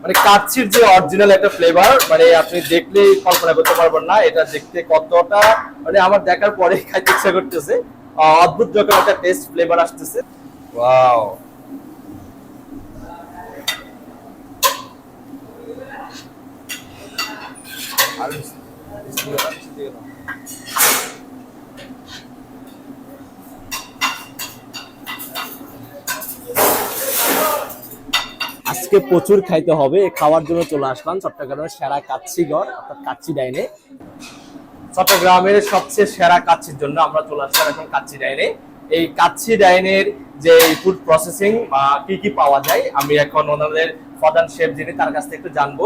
মানে কাচ্ছির যে অরিজিনাল একটা ফ্লেভার মানে আপনি দেখলেই কল্পনা করতে পারবেন না, এটা দেখতে কতটা মানে আমার দেখার পরে খাইতে ইচ্ছা করতেছে। অদ্ভুত রকম একটা টেস্ট ফ্লেভার আসতেছে। ওয়াও আজকে প্রচুর খাইতে হবে খাওয়ার জন্য চলে আসলাম চট্টগ্রামের সেরা ঘর অর্থাৎ কাচ্চি ডাইনে। চট্টগ্রামের সবচেয়ে সেরা কাচ্চির জন্য আমরা চলে আসলাম এখন কাচ্চি ডাইনে। এই কাচ্চি ডাইনের যে ফুড প্রসেসিং বা কি কি পাওয়া যায়, আমি এখন ওনাদের প্রধান শেফ যিনি, তার কাছ থেকে একটু জানব।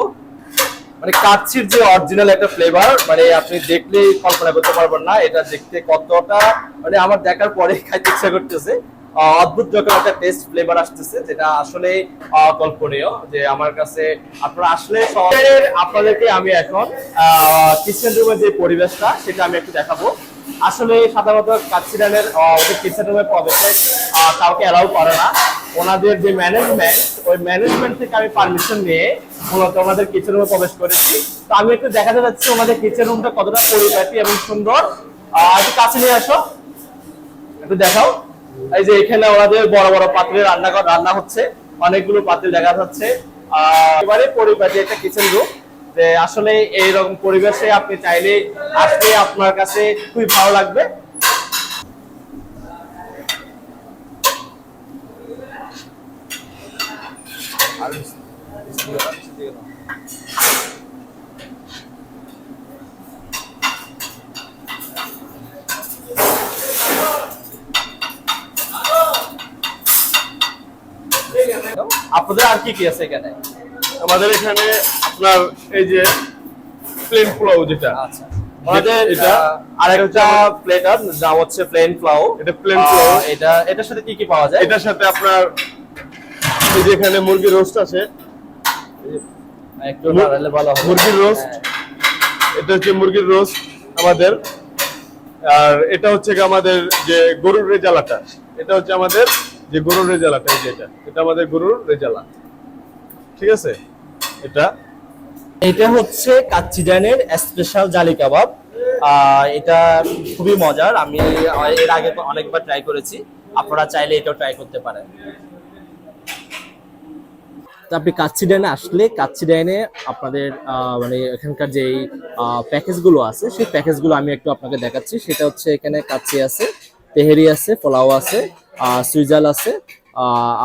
মানে কাচ্ছির যে অরিজিনাল একটা ফ্লেভার মানে আপনি দেখলেই কল্পনা করতে পারবেন না, এটা দেখতে কতটা মানে আমার দেখার পরে খাইতে ইচ্ছা করতেছে। অদ্ভুত রকম একটা টেস্ট ফ্লেভার আসতেছে, যেটা আসলে কল্পনীয় যে আমার কাছে আপনারা আসলে সবাই আপনাদেরকে আমি এখন কিচেন রুমের যে পরিবেশটা সেটা আমি একটু দেখাবো। আসলে সাধারণত কাচ্চিরানের কিচেন রুমে প্রবেশে কাউকে অ্যালাউ করে না। ওনাদের যে ম্যানেজমেন্ট ওই ম্যানেজমেন্ট থেকে আমি পারমিশন নিয়ে মূলত ওনাদের কিচেন রুমে প্রবেশ করেছি। তো আমি একটু দেখাতে যাচ্ছি ওনাদের কিচেন রুমটা কতটা পরিপাটি এবং সুন্দর। একটু কাছে নিয়ে আসো। একটু দেখাও। এই যে এখানে ওনাদের বড় বড় পাত্রে রান্না রান্না হচ্ছে। অনেকগুলো পাত্রে দেখা যাচ্ছে। এবারে একটা কিচেন রুম যে আসলে পরিবেশে আপনি চাইলে আসলে আপনার কাছে খুবই ভালো লাগবে। আপনাদের আর কি কি আছে এখানে? আমাদের এখানে আপনার এই যে প্লেন পোলাও যেটা। আচ্ছা। আমাদের এটা আহ, আরেকটা প্লেটার নাম হচ্ছে প্লেন এটা plain পোলাও। এটা এটার সাথে কি কি পাওয়া যায়? এটার সাথে আপনার এই যে এখানে মুরগির রোস্ট আছে। একটু নাড়ালে ভালো হবে। মুরগির রোস্ট হ্যাঁ। এটা হচ্ছে মুরগির রোস্ট আমাদের। আর এটা হচ্ছে আমাদের যে গরুর রেজালাটা। এটা হচ্ছে আমাদের যে গরুর রেজালাটা এই যে এটা এটা আমাদের গরুর রেজালা ঠিক আছে? এটা। এটা হচ্ছে কাচ্চিজানের স্পেশাল জালি কাবাব। এটা খুবই মজার। আমি, এর আগে অনেকবার ট্রাই করেছি। আপনারা চাইলে এটাও ট্রাই করতে পারেন। আপনি কাচ্চি ডাইনে আসলে কাচ্চি ডাইনে আপনাদের মানে এখানকার যে প্যাকেজগুলো আছে, সেই প্যাকেজগুলো আমি একটু আপনাকে দেখাচ্ছি। সেটা হচ্ছে এখানে কাচ্চি আছে, তেহেরি আছে, পোলাও আছে সুইজাল আছে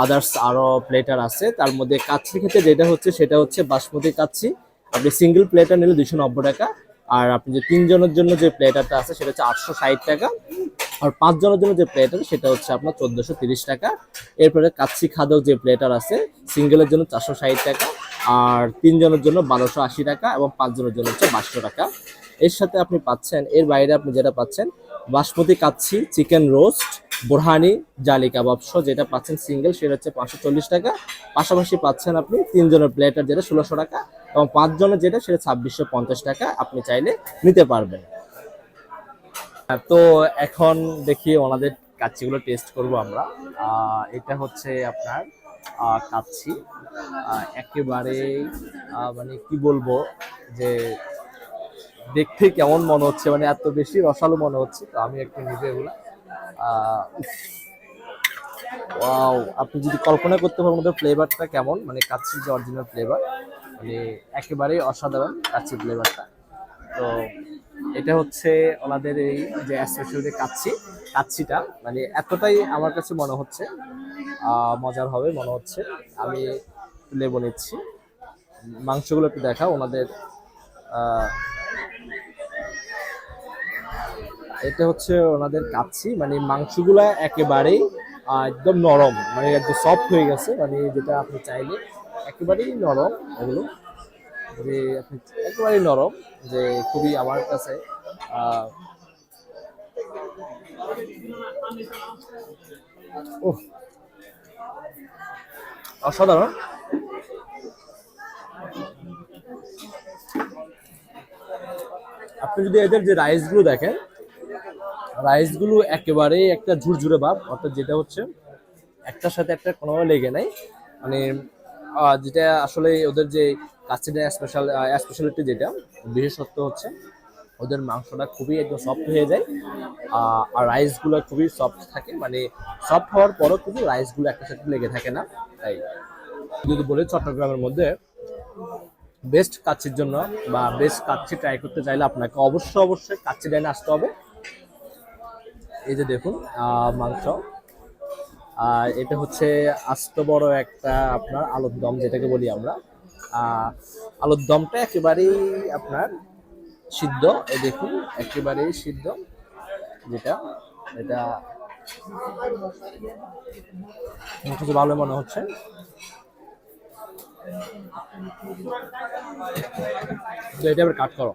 আদার্স আরও প্লেটার আছে। তার মধ্যে কাচ্চির ক্ষেত্রে যেটা হচ্ছে, সেটা হচ্ছে বাসমতি কাচ্ছি। আপনি সিঙ্গেল প্লেটার নিলে দুশো নব্বই টাকা। আর আপনি যে তিনজনের জন্য যে প্লেটারটা আছে, সেটা হচ্ছে আটশো ষাট টাকা। আর পাঁচ জনের জন্য যে প্লেটার সেটা হচ্ছে আপনার চোদ্দশো তিরিশ টাকা। এরপরে কাচ্ছি খাদক যে প্লেটার আছে সিঙ্গেলের জন্য চারশো ষাট টাকা। আর তিনজনের জন্য বারোশো আশি টাকা এবং পাঁচজনের জন্য হচ্ছে বাইশশো টাকা। এর সাথে আপনি পাচ্ছেন, এর বাইরে আপনি যেটা পাচ্ছেন বাসমতি কাচ্ছি, চিকেন রোস্ট, বোরহানি, জালি কাবাব সহ যেটা পাচ্ছেন সিঙ্গেল, সেটা হচ্ছে পাঁচশো চল্লিশ টাকা। পাশাপাশি পাচ্ছেন আপনি তিনজনের প্লেটার যেটা ষোলোশো টাকা এবং পাঁচজনের যেটা, সেটা ছাব্বিশশো পঞ্চাশ টাকা আপনি চাইলে নিতে পারবেন। তো এখন দেখি ওনাদের কাচ্চিগুলো টেস্ট করব আমরা। এটা হচ্ছে আপনার কাচ্ছি। একেবারে মানে কি বলব যে দেখতে কেমন মনে হচ্ছে? মানে এত বেশি রসালো মনে হচ্ছে তো আমি একটু নিজে এগুলা ওয়াও, আপনি যদি কল্পনা করতে পারেন ওদের ফ্লেভারটা কেমন? মানে কাচ্চির যে অরিজিনাল ফ্লেভার মানে একেবারেই অসাধারণ কাচ্চির ফ্লেভারটা তো এটা হচ্ছে ওনাদের এই যে স্পেশাল যে কাচ্চি, কাচ্চিটা মানে এতটাই আমার কাছে মনে হচ্ছে। মজার হবে, মনে হচ্ছে। আমি লেবু নিচ্ছি। মাংসগুলো একটু দেখা ওনাদের এটা হচ্ছে ওনাদের কাচ্ছি মানে মাংসগুলা একেবারেই একদম নরম মানে একদম সফট হয়ে গেছে মানে যেটা আপনি চাইলে একেবারেই নরম এগুলো, যে আপনি একেবারেই নরম, যে খুবই আমার কাছে অসাধারণ। আপনি যদি এদের যে রাইসগুলো দেখেন রাইসগুলো একেবারেই একটা ঝুরঝুরে ভাব, অর্থাৎ যেটা হচ্ছে একটার সাথে একটা কোনোভাবে লেগে নাই। মানে যেটা আসলে ওদের যে কাচ্চিটা স্পেশাল স্পেশালিটি যেটা, বিশেষত্ব হচ্ছে ওদের মাংসটা খুবই একদম সফট হয়ে যায় আর রাইসগুলো খুবই সফট থাকে। মানে সফট হওয়ার পরও কিন্তু রাইসগুলো একটা সাথে লেগে থাকে না। তাই যদি বলি চট্টগ্রামের মধ্যে বেস্ট কাচ্চির জন্য বা বেস্ট কাচ্চি ট্রাই করতে চাইলে আপনাকে অবশ্যই অবশ্যই কাচ্চি ডাইনে আসতে হবে। এই যে দেখুন মাংস। আর এটা হচ্ছে আস্ত বড় একটা আপনার আলুর দম, যেটাকে বলি আমরা। আলুর দমটা একেবারেই আপনার সিদ্ধ, এই দেখুন, একেবারেই সিদ্ধ। যেটা, এটা কাছে ভালো মনে হচ্ছে। এটা এবার কাট করো।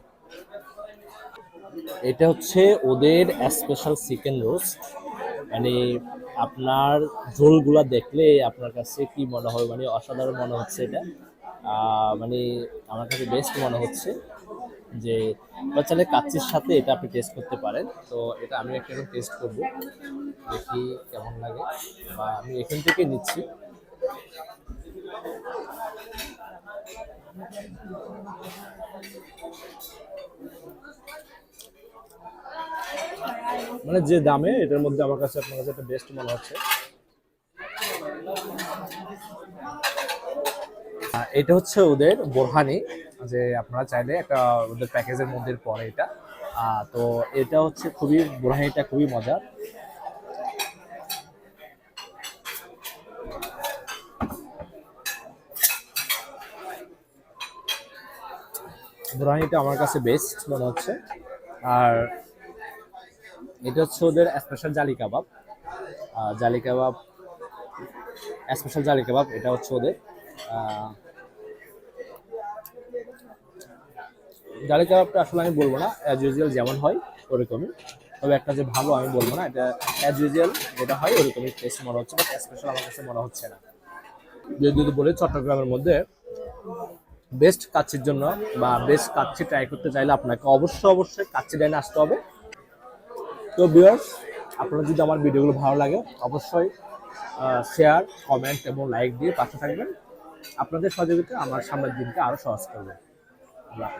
এটা হচ্ছে ওদের স্পেশাল চিকেন রোস্ট মানে আপনার ঝোলগুলা দেখলে আপনার কাছে কি মনে হবে মানে অসাধারণ মনে হচ্ছে এটা। মানে আমার কাছে বেস্ট মনে হচ্ছে যে চাইলে কাচ্চির সাথে এটা আপনি টেস্ট করতে পারেন। তো এটা আমি একটা টেস্ট করব, দেখি কেমন লাগে। বা আমি এখান থেকে নিচ্ছি। মানে যে দামে, এটার মধ্যে আমার কাছে আপনার কাছে একটা বেস্ট মনে হচ্ছে। এটা হচ্ছে ওদের বোরহানি, যে আপনারা চাইলে একটা ওদের প্যাকেজের মধ্যে পড়ে এটা। তো এটা হচ্ছে খুবই, বোরহানিটা খুবই মজার। বোরহানিটা আমার কাছে বেস্ট মনে হচ্ছে। আর এটা হচ্ছে ওদের স্পেশাল জালি কাবাব। জালি কাবাব স্পেশাল জালি কাবাব, এটা হচ্ছে ওদের জালি কাবাবটা আসলে আমি বলব না অ্যাজ ইউজুয়াল যেমন হয় ওরকমই, তবে একটা যে ভালো আমি বলব না, এটা অ্যাজ ইউজুয়াল যেটা হয় ওরকমই টেস্ট মনে হচ্ছে বাট স্পেশাল আমার কাছে মনে হচ্ছে না। যদি যদি বলি, চট্টগ্রামের মধ্যে বেস্ট কাচ্ছির জন্য বা বেস্ট কাচ্ছি ট্রাই করতে চাইলে আপনাকে অবশ্যই অবশ্যই কাচ্ছি ডাইনে আসতে হবে। তো বিয়ার্স আপনার যদি আমার ভিডিওগুলো ভালো লাগে, অবশ্যই শেয়ার কমেন্ট এবং লাইক দিয়ে পাশে থাকবেন। আপনাদের সহযোগিতা আমার সামনের দিনকে আরও সহজ করবে। আল্লাহ